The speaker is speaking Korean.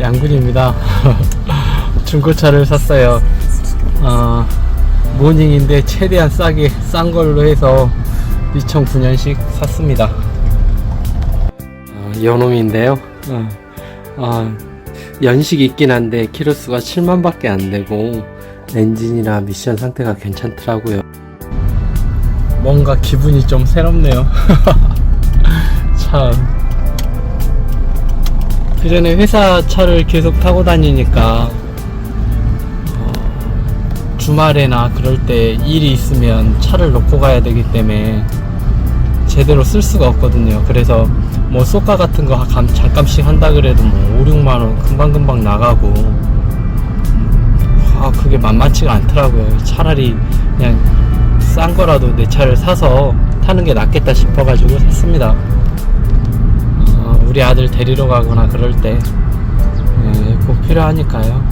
양군입니다. 중고차를 샀어요. 어, 모닝인데 최대한 싸게 싼 걸로 해서 2009년식 샀습니다. 어, 연홈인데요. 어, 어, 연식이 있긴 한데 키로수가 7만밖에 안 되고 엔진이나 미션 상태가 괜찮더라고요. 뭔가 기분이 좀 새롭네요. 참. 그 전에 회사 차를 계속 타고 다니니까 어, 주말에나 그럴 때 일이 있으면 차를 놓고 가야 되기 때문에 제대로 쓸 수가 없거든요. 그래서 뭐 쏘가 같은 거 감- 잠깐씩 한다 그래도 뭐 5, 6만 원 금방금방 나가고 아 그게 만만치가 않더라고요. 차라리 그냥 싼 거라도 내 차를 사서 타는 게 낫겠다 싶어가지고 샀습니다. 어, 우리 아들 데리러 가거나 그럴 때 예, 꼭 필요하니까요.